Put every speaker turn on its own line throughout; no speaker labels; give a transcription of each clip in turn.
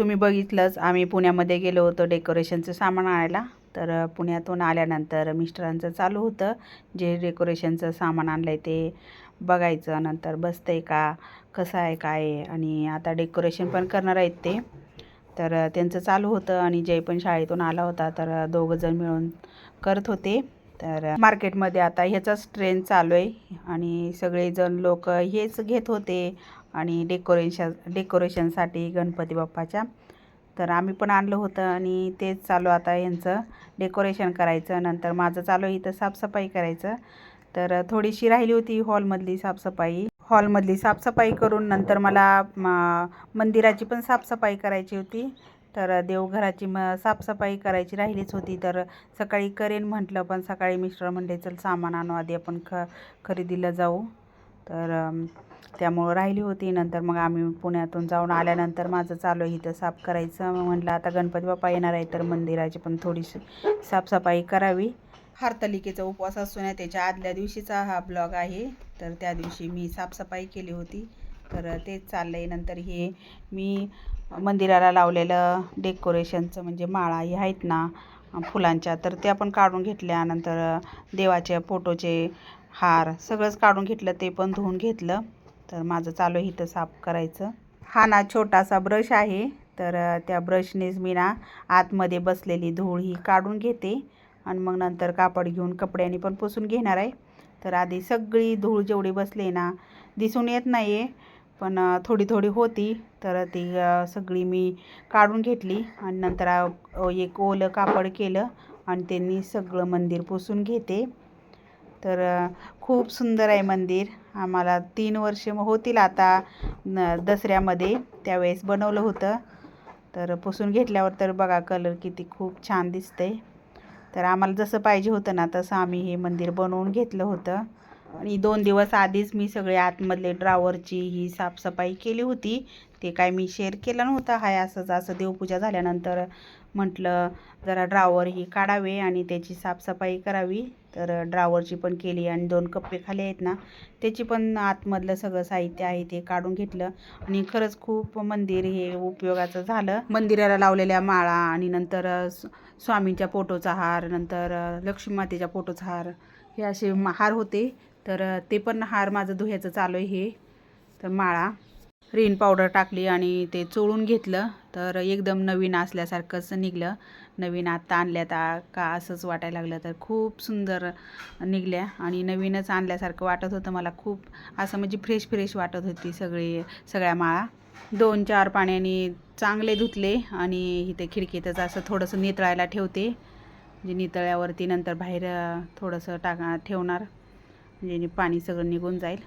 तुम्ही बघितलंच आम्ही पुण्यामध्ये गेलो होतो डेकोरेशनचं सामान आणायला. तर पुण्यातून आल्यानंतर मिस्टरांचं चालू होतं. जे डेकोरेशनचं सामान आणलं आहे ते बघायचं. नंतर बसतं आहे का कसं आहे काय आहे? आणि आता डेकोरेशन पण करणार आहेत ते. तर त्यांचं चालू होतं आणि जय पण शाळेतून आला होता. तर दोघंजण मिळून करत होते. तर मार्केटमध्ये आता ह्याचाच ट्रेंड चालू आहे. आणि सगळेजण लोक हेच घेत होते. आणि डेकोरेशन डेकोरेशनसाठी गणपती बाप्पाच्या. तर आम्ही पण आणलं होतं आणि तेच चालू आता यांचं डेकोरेशन करायचं. नंतर माझं चालू आहे इथं साफसफाई करायचं. तर थोडीशी राहिली होती हॉलमधली साफसफाई. हॉलमधली साफसफाई करून नंतर मला मंदिराची पण साफसफाई करायची होती. तर देवघराची म साफसफाई करायची राहिलीच होती. तर सकाळी करेन म्हटलं पण सकाळी मिस्टर म्हणले चल सामान आणू आधी आपण ख खरेदीला जाऊ. तर त्यामुळं राहिली होती. नंतर मग आम्ही पुण्यातून जाऊन आल्यानंतर माझं चालू आहे इथं साफ करायचं. म्हटलं आता गणपती बाप्पा येणार आहे तर मंदिराची पण थोडीशी साफसफाई करावी. हरतालिकेचा उपवास असून आहे त्याच्या आदल्या दिवशीचा हा ब्लॉग आहे. तर त्या दिवशी मी साफसफाई केली होती. तर तेच चाललं आहे नंतर हे मी मंदिराला लावलेलं डेकोरेशनचं म्हणजे माळा हे आहेत ना फुलांच्या तर त्या पण काढून घेतल्या. नंतर देवाच्या फोटोचे हार सगळंच काढून घेतलं ते पण धुवून घेतलं. तर माझं चालू आहे इथं साफ करायचं. हा ना छोटासा ब्रश आहे. तर त्या ब्रशनेच मी ना आतमध्ये बसलेली धूळ ही काढून घेते. आणि मग नंतर कापड घेऊन कपड्याने पण पुसून घेणार आहे. तर आधी सगळी धूळ जेवढी बसली ना दिसून येत नाही आहे पण थोडी थोडी होती. तर ती सगळी मी काढून घेतली आणि नंतर एक ओलं कापड केलं आणि त्यांनी सगळं मंदिर पुसून घेते. तर खूप सुंदर आहे मंदिर. आम्हाला तीन वर्ष होतील आता न दसऱ्यामध्ये त्यावेळेस बनवलं होतं. तर पुसून घेतल्यावर तर बघा कलर किती खूप छान दिसतंय. तर आम्हाला जसं पाहिजे होतं ना तसं आम्ही हे मंदिर बनवून घेतलं होतं. आणि दोन दिवस आधीच मी सगळे आतमधले ड्रावरची ही साफसफाई केली होती. ते काय मी शेअर केलं नव्हतं. हाय असंच असं देवपूजा झाल्यानंतर म्हटलं जरा ड्रावर ही काढावे आणि त्याची साफसफाई करावी. तर ड्रावरची पण केली आणि दोन कप्पे खाली आहेत ना त्याची पण आतमधलं सगळं साहित्य आहे ते काढून घेतलं. आणि खरंच खूप मंदिर हे उपयोगाचं झालं. मंदिराला लावलेल्या माळा आणि नंतर स्वामींच्या फोटोचा हार नंतर लक्ष्मीमातेच्या लक्ष्मी मातेच्या फोटोचा हार हे असे हार होते. तर ते पण हार माझं धुयाचं चालू आहे हे. तर माळा रेन पावडर टाकली आणि ते चोळून घेतलं. तर एकदम नवीन असल्यासारखंच निघलं. नवीन आत्ता आणल्या आ- का असंच वाटायला लागलं. तर खूप सुंदर निघल्या आणि नवीनच आणल्यासारखं वाटत होतं मला. खूप असं म्हणजे फ्रेश फ्रेश वाटत होती सगळी सगळ्या माळा. दोन चार पाण्याने चांगले धुतले आणि इथे खिडकीतच असं थोडंसं नितळायला ठेवते. म्हणजे नितळ्यावरती नंतर बाहेर थोडंसं टाका ठेवणार. जेणे पाणी सगळं निघून जाईल.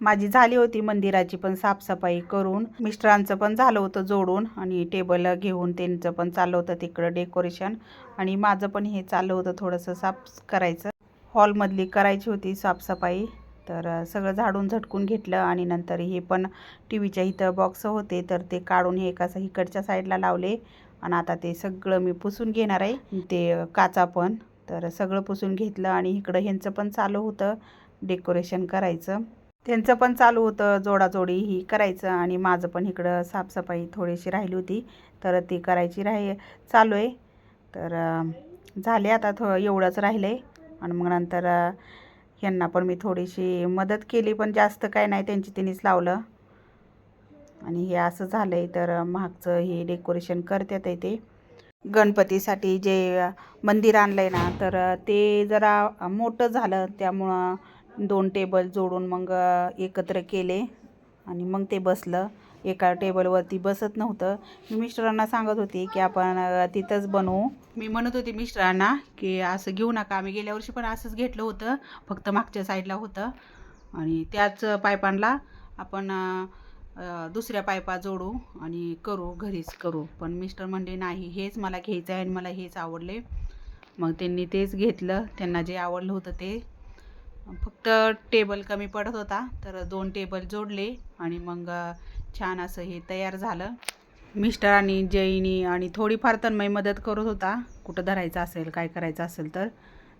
माझी झाली होती मंदिराची पण साफसफाई करून. मिस्टरांचं पण झालं होतं जोडून आणि टेबल घेऊन त्यांचं पण चाललं होतं तिकडं डेकोरेशन. आणि माझं पण हे चाललं होतं थोडंसं साफ करायचं. हॉलमधली करायची होती साफसफाई. तर सगळं झाडून झटकून घेतलं आणि नंतर हे पण टी व्हीच्या इथं बॉक्स होते. तर ते काढून हे कसं इकडच्या साईडला लावले. आणि आता ते सगळं मी पुसून घेणार आहे. ते काचा पण. तर सगळं पुसून घेतलं आणि इकडं ह्यांचं पण चालू होतं डेकोरेशन करायचं. त्यांचं पण चालू होतं जोडाजोडी ही करायचं आणि माझं पण इकडं साफसफाई थोडीशी राहिली होती. तर ती करायची राही चालू आहे. तर झाले आता थो एवढंच राहिलं आहे आणि मग नंतर ह्यांना पण मी थोडीशी मदत केली पण जास्त काय नाही त्यांची तिनेच लावलं. आणि हे असं झालं आहे तर मागचं हे डेकोरेशन करतात आहे ते. गणपतीसाठी जे मंदिर आणलं आहे ना तर ते जरा मोठं झालं. त्यामुळं दोन टेबल जोडून मग एकत्र केले आणि मग ते बसलं. एका टेबलवरती बसत नव्हतं. मी मिस्टरांना सांगत होती की आपण तिथंच बनवू. मी म्हणत होती मिस्टरांना की असं घेऊ नका. आम्ही गेल्या वर्षी पण असंच घेतलं होतं. फक्त मागच्या साईडला होतं. आणि त्याच पायपांना आपण दुसऱ्या पायपा जोडू आणि करू घरीच करू. पण मिस्टर म्हणले नाही हेच मला घ्यायचं आहे आणि मला हेच आवडले. मग त्यांनी तेच घेतलं. त्यांना जे आवडलं होतं ते. फक्त टेबल कमी पडत होता तर दोन टेबल जोडले आणि मग छान असं हे तयार झालं. मिस्टर आणि जैनी आणि थोडीफार तन्मय मदत करत होता. कुठं धरायचं असेल काय करायचं असेल तर.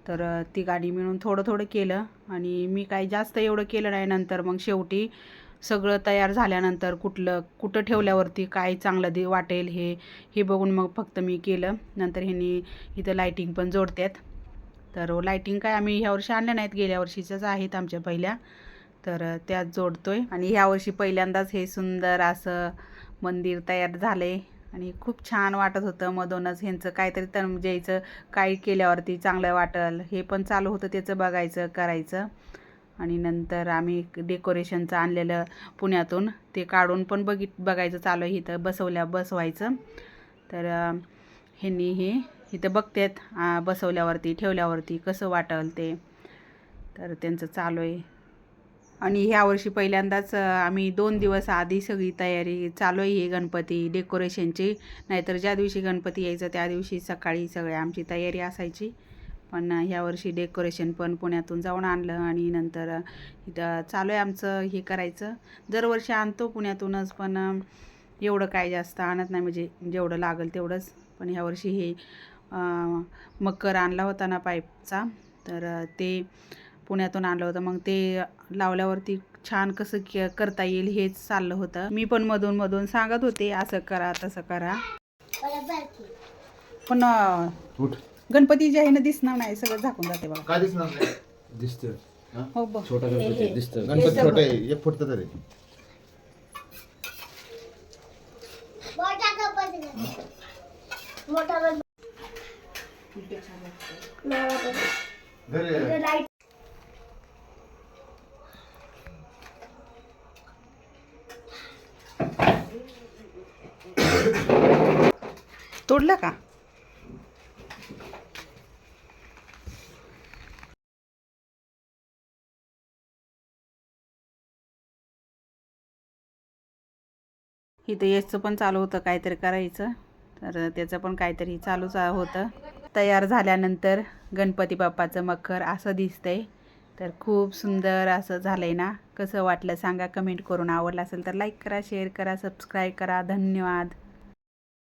तर ती गाडी मिळून थोडं थोडं केलं आणि मी काही जास्त एवढं केलं नाही. नंतर मग शेवटी सगळं तयार झाल्यानंतर कुठलं कुठं ठेवल्यावरती काय चांगलं दे वाटेल हे हे बघून मग फक्त मी केलं. नंतर ह्यांनी इथं लायटिंग पण जोडतात तर लायटिंग काय आम्ही ह्या वर्षी आणल्या नाहीत गेल्या वर्षीच्याच आहेत आमच्या पहिल्या. तर त्यात जोडतो आहे आणि ह्या वर्षी पहिल्यांदाच हे सुंदर असं मंदिर तयार झाले आणि खूप छान वाटत होतं मधूनच ह्यांचं काहीतरी तर द्यायचं काय केल्यावरती चांगलं वाटल. हे पण चालू होतं त्याचं बघायचं करायचं. आणि नंतर आम्ही डेकोरेशनचं आणलेलं पुण्यातून. ते काढून पण बघित बघायचं चालू आहे इथं. बसवल्या बसवायचं. तर ह्यांनी हे इथं बघतात बसवल्यावरती ठेवल्यावरती कसं वाटल ते. तर त्यांचं चालू आहे. आणि ह्या वर्षी पहिल्यांदाच आम्ही दोन दिवस आधी सगळी तयारी चालू आहे ही गणपती डेकोरेशनची नाहीतर ज्या दिवशी गणपती यायचं त्या दिवशी सकाळी सगळी आमची तयारी असायची. पण ह्या वर्षी डेकोरेशन पण पुण्यातून जाऊन आणलं आणि नंतर इथं चालू आहे आमचं हे करायचं. दरवर्षी आणतो पुण्यातूनच पण एवढं काय जास्त आणत नाही. म्हणजे जेवढं लागेल तेवढंच. पण ह्या वर्षी हे मकर आणला होता ना पाईपचा तर ते पुण्यातून आणलं होतं. मग ते लावल्यावरती छान कसं के करता येईल हेच चाललं होतं. मी पण मधून मधून सांगत होते असं करा तसं करा. पण गणपती जे आहे ना दिसणार नाही सगळं झाकून जाते बघा
काय दिसणार नाही?
दिसतं
हो? बघ.
छोटा गणपती दिसतं
गणपती छोटा आहे एक फुट तरी.
मोठा गणपती नाही. मोठा गणपती. नाही वाटत.
घरी
ते लाइट
तोडलं का? इथं याचं पण चालू होतं काहीतरी करायचं. तर त्याचं पण काहीतरी चालूच होतं. तयार झाल्यानंतर गणपती बाप्पाचं मखर असं दिसतंय. तर खूप सुंदर असं झालं आहे ना. कसं वाटलं सांगा कमेंट करून. आवडलं असेल तर लाईक करा शेअर करा सबस्क्राईब करा. धन्यवाद.